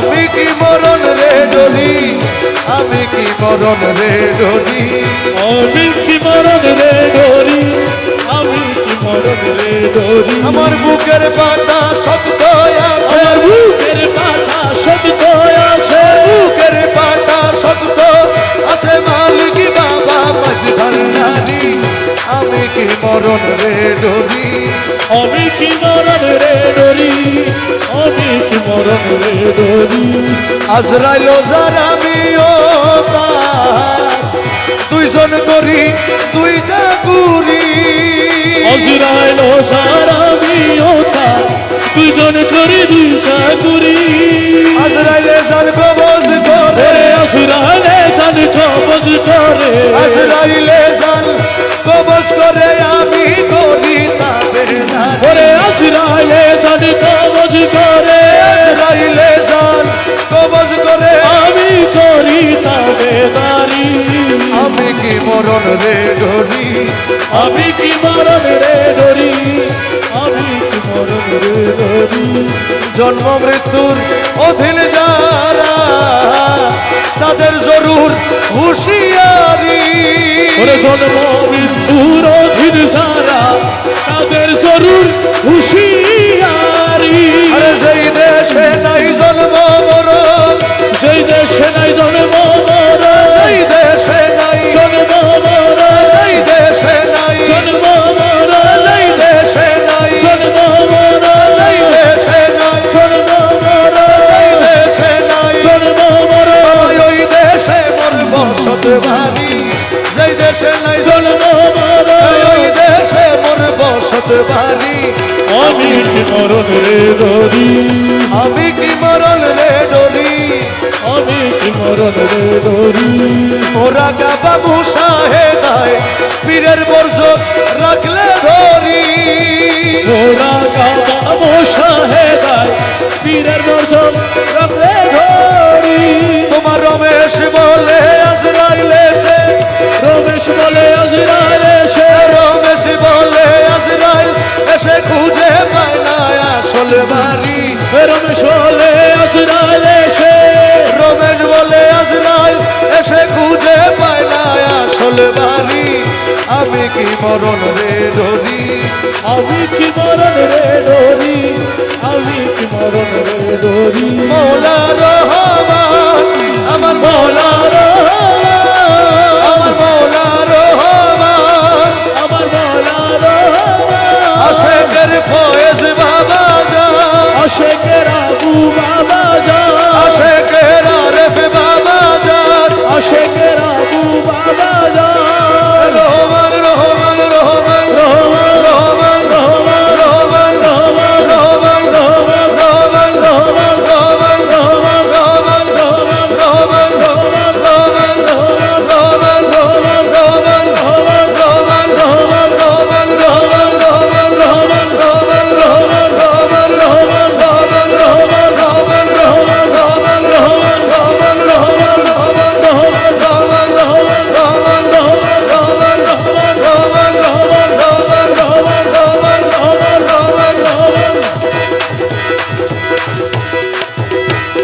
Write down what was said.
আমি কি মরণ রে ডরি আমি কি মরণ রে ডরি আমি কি মরণ রে ডরি আমি কি মরণ রে ডরি আমার বুকের পাটা শক্ত আছে। আমার বুকের পাতা সত্য আছে। বুকের পাটা শক্ত আছে। মালিক বাবা মাঝ ভান্ডারি আমি কি মরণ রে ডরি আমি কি মরণ রে ডরি আমি মরণ রে ডরি আজরাইল যার আমিও দুইজন করি দুই চাকুরি। অজরাইল সারা বিয়তা দুজন করি দুই সাগুরি আজরাইলে যার কবজ করে। রে অসুরাইলে সান কবজ করে। আজরাইলে যার কবজ করে আমি। রে ডরি আমি কি মরণ রে ডরি আমি কি মরণ রে ডরি জন্ম মৃত্যুর অধীন যারা তাদের জরুর হুঁশিয়ারি। ওরে জন্ম মৃত্যুর অধীন সারা তাদের জরুর হুশিয়ারি। বাড়ি আমি কি মরণ রে ডরি আমি কি মরণ রে ডরি আমি কি মরণ রে ডরি ওরা গাবা মুসাহেদায় পীরের বর্ষ রাখলে ধরি ওরা কাবা মোশাহেদায় পীরের বর্ষণ রাখলে ধরি তোমার রমেশ বলে আজরাইলে সে রমেশ বলে আজরাইল এসে এসে খুঁজে পায় না আসল বাড়ি। রমেশ বলে আজরাইল এসে। রমেশ বলে আজরাইল এসে খুঁজে পায় না আসল বাড়ি। আমি কি মরণ রে ডরি আমি কি মরণ রে ডরি আমি কি মরণ রে ডরি মৌলা